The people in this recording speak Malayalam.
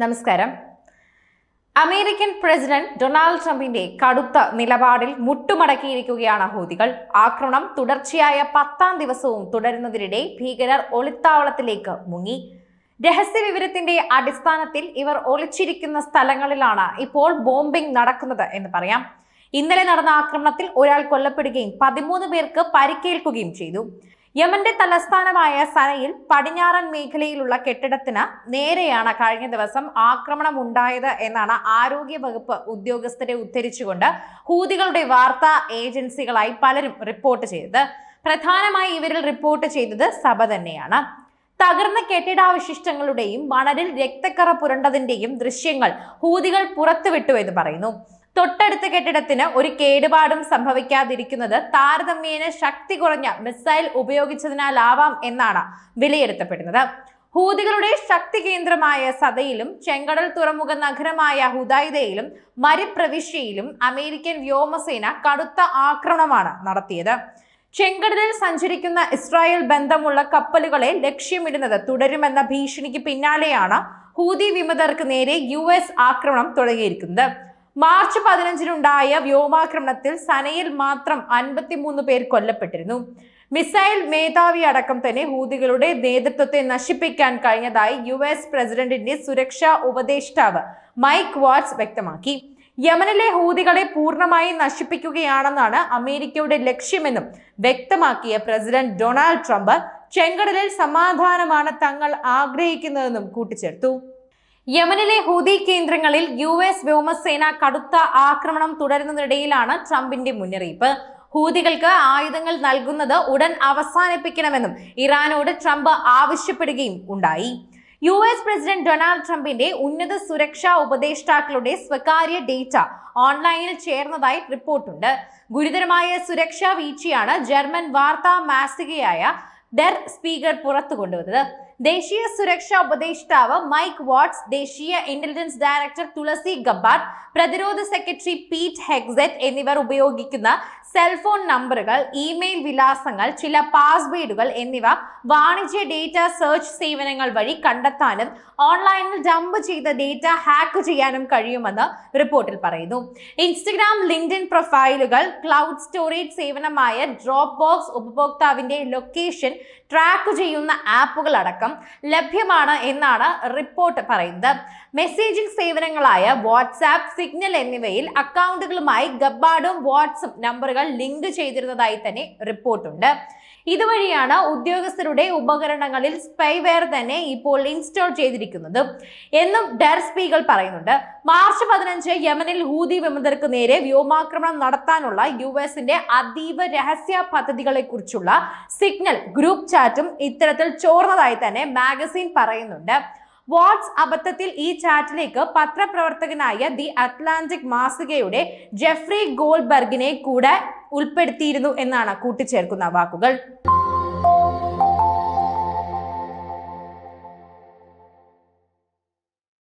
നമസ്കാരം. അമേരിക്കൻ പ്രസിഡന്റ് ഡൊണാൾഡ് ട്രംപിന്റെ കടുത്ത നിലപാടിൽ മുട്ടുമടക്കിയിരിക്കുകയാണ് ഹൂതികൾ. ആക്രമണം തുടർച്ചയായ പത്താം ദിവസവും തുടരുന്നതിനിടെ ഭീകരർ ഒളിത്താവളത്തിലേക്ക് മുങ്ങി. രഹസ്യ വിവരത്തിന്റെ അടിസ്ഥാനത്തിൽ ഇവർ ഒളിച്ചിരിക്കുന്ന സ്ഥലങ്ങളിലാണ് ഇപ്പോൾ ബോംബിംഗ് നടക്കുന്നത് എന്ന് പറയാം. ഇന്നലെ നടന്ന ആക്രമണത്തിൽ ഒരാൾ കൊല്ലപ്പെടുകയും പതിമൂന്ന് പേർക്ക് പരിക്കേൽക്കുകയും ചെയ്തു. യമന്റെ തലസ്ഥാനമായ സനയിൽ പടിഞ്ഞാറൻ മേഖലയിലുള്ള കെട്ടിടത്തിന് നേരെയാണ് കഴിഞ്ഞ ദിവസം ആക്രമണം ഉണ്ടായത് എന്നാണ് ആരോഗ്യ വകുപ്പ് ഉദ്യോഗസ്ഥരെ ഉദ്ധരിച്ചുകൊണ്ട് ഹൂതികളുടെ വാർത്താ ഏജൻസികളായി പലരും റിപ്പോർട്ട് ചെയ്തത്. പ്രധാനമായി ഇവരിൽ റിപ്പോർട്ട് ചെയ്തത് സഭ തന്നെയാണ്. തകർന്ന കെട്ടിടാവശിഷ്ടങ്ങളുടെയും മണലിൽ രക്തക്കറ പുരണ്ടതിന്റെയും ദൃശ്യങ്ങൾ ഹൂതികൾ പുറത്തുവിട്ടു എന്ന് പറയുന്നു. തൊട്ടടുത്ത കെട്ടിടത്തിന് ഒരു കേടുപാടും സംഭവിക്കാതിരിക്കുന്നത് താരതമ്യേന ശക്തി കുറഞ്ഞ മിസൈൽ ഉപയോഗിച്ചതിനാലാവാം എന്നാണ് വിലയിരുത്തപ്പെടുന്നത്. ഹൂതികളുടെ ശക്തി കേന്ദ്രമായ സദയിലും ചെങ്കടൽ തുറമുഖ നഗരമായ ഹുദൈദയിലും മരുപ്രവിശ്യയിലും അമേരിക്കൻ വ്യോമസേന കടുത്ത ആക്രമണമാണ് നടത്തിയത്. ചെങ്കടലിൽ സഞ്ചരിക്കുന്ന ഇസ്രായേൽ ബന്ധമുള്ള കപ്പലുകളെ ലക്ഷ്യമിടുന്നത് തുടരുമെന്ന ഭീഷണിക്ക് പിന്നാലെയാണ് ഹൂതി വിമതർക്ക് നേരെ യു ആക്രമണം തുടങ്ങിയിരിക്കുന്നത്. മാർച്ച് പതിനഞ്ചിനുണ്ടായ വ്യോമാക്രമണത്തിൽ സനയിൽ മാത്രം അൻപത്തിമൂന്ന് പേർ കൊല്ലപ്പെട്ടിരുന്നു. മിസൈൽ മേധാവി അടക്കം തന്നെ ഹൂതികളുടെ നേതൃത്വത്തെ നശിപ്പിക്കാൻ കഴിഞ്ഞതായി യു എസ് പ്രസിഡന്റിന്റെ സുരക്ഷാ ഉപദേഷ്ടാവ് മൈക്ക് വാട്സ് വ്യക്തമാക്കി. യമനിലെ ഹൂതികളെ പൂർണമായി നശിപ്പിക്കുകയാണെന്നാണ് അമേരിക്കയുടെ ലക്ഷ്യമെന്നും വ്യക്തമാക്കിയ പ്രസിഡന്റ് ഡൊണാൾഡ് ട്രംപ് ചെങ്കടലിൽ സമാധാനമാണ് തങ്ങൾ ആഗ്രഹിക്കുന്നതെന്നും കൂട്ടിച്ചേർത്തു. യമനിലെ ഹൂതി കേന്ദ്രങ്ങളിൽ യു എസ് വ്യോമസേന കടുത്ത ആക്രമണം തുടരുന്നതിനിടയിലാണ് ട്രംപിന്റെ മുന്നറിയിപ്പ്. ഹൂതികൾക്ക് ആയുധങ്ങൾ നൽകുന്നത് ഉടൻ അവസാനിപ്പിക്കണമെന്നും ഇറാനോട് ട്രംപ് ആവശ്യപ്പെടുകയും ഉണ്ടായി. യു എസ് പ്രസിഡന്റ് ഡൊണാൾഡ് ട്രംപിന്റെ ഉന്നത സുരക്ഷാ ഉപദേഷ്ടാക്കളുടെ സ്വകാര്യ ഡേറ്റ ഓൺലൈനിൽ ചേർന്നതായി റിപ്പോർട്ടുണ്ട്. ഗുരുതരമായ സുരക്ഷാ വീഴ്ചയാണ് ജർമ്മൻ വാർത്താ മാസികയായ ഡെർ സ്പീക്കർ പുറത്തു കൊണ്ടുവന്നത് ദേശീയ സുരക്ഷാ ഉപദേഷ്ടാവ് മൈക്ക് വാട്സ് ദേശീയ ഇന്റലിജൻസ് ഡയറക്ടർ തുളസി ഗബ്ബാർ പ്രതിരോധ സെക്രട്ടറി പീറ്റ് ഹെഗ്സെറ്റ് എന്നിവർ ഉപയോഗിക്കുന്ന സെൽഫോൺ നമ്പറുകൾ ഇമെയിൽ വിലാസങ്ങൾ ചില പാസ്വേഡുകൾ എന്നിവ വാണിജ്യ ഡേറ്റ സെർച്ച് സേവനങ്ങൾ വഴി കണ്ടെത്താനും ഓൺലൈനിൽ ഡംപ് ചെയ്ത ഡേറ്റ ഹാക്ക് ചെയ്യാനും കഴിയുമെന്ന് റിപ്പോർട്ടിൽ പറയുന്നു. ഇൻസ്റ്റഗ്രാം ലിങ്ക്ഡിൻ പ്രൊഫൈലുകൾ ക്ലൗഡ് സ്റ്റോറേജ് സേവനമായ ഡ്രോപ്പ് ബോക്സ് ഉപഭോക്താവിന്റെ ലൊക്കേഷൻ ട്രാക്ക് ചെയ്യുന്ന ആപ്പുകൾ അടക്കം ലഭ്യമാണ് എന്നാണ് റിപ്പോർട്ട് പറയുന്നത്. മെസ്സേജിംഗ് സേവനങ്ങളായ വാട്സാപ്പ് സിഗ്നൽ എന്നിവയിൽ അക്കൗണ്ടുകളുമായി ഗബാഡും വാട്സും നമ്പറുകൾ ലിങ്ക് ചെയ്തിരുന്നതായി തന്നെ റിപ്പോർട്ടുണ്ട് ഇതുവഴിയാണ് ഉദ്യോഗസ്ഥരുടെ ഉപകരണങ്ങളിൽ സ്പൈവെയർ തന്നെ ഇപ്പോൾ ഇൻസ്റ്റാൾ ചെയ്തിരിക്കുന്നത്. എന്നും ഡെർ സ്പീകൾ പറയുന്നുണ്ട്. മാർച്ച് പതിനഞ്ച് യമനിൽ ഹൂതി വിമതർക്ക് നേരെ വ്യോമാക്രമണം നടത്താനുള്ള യു എസിന്റെ അതീവ രഹസ്യ പദ്ധതികളെ കുറിച്ചുള്ള സിഗ്നൽ ഗ്രൂപ്പ് ചാറ്റും ഇത്തരത്തിൽ ചോർന്നതായി തന്നെ മാഗസിൻ പറയുന്നുണ്ട്. വാട്സ് അബദ്ധത്തിൽ ഈ ചാറ്റിലേക്ക് പത്രപ്രവർത്തകനായ ദി അറ്റ്ലാന്റിക് മാസികയുടെ ജെഫ്രി ഗോൾബർഗിനെ കൂടെ ഉൾപ്പെടുത്തിയിരുന്നു എന്നാണ് കൂട്ടിച്ചേർക്കുന്ന വാക്കുകൾ.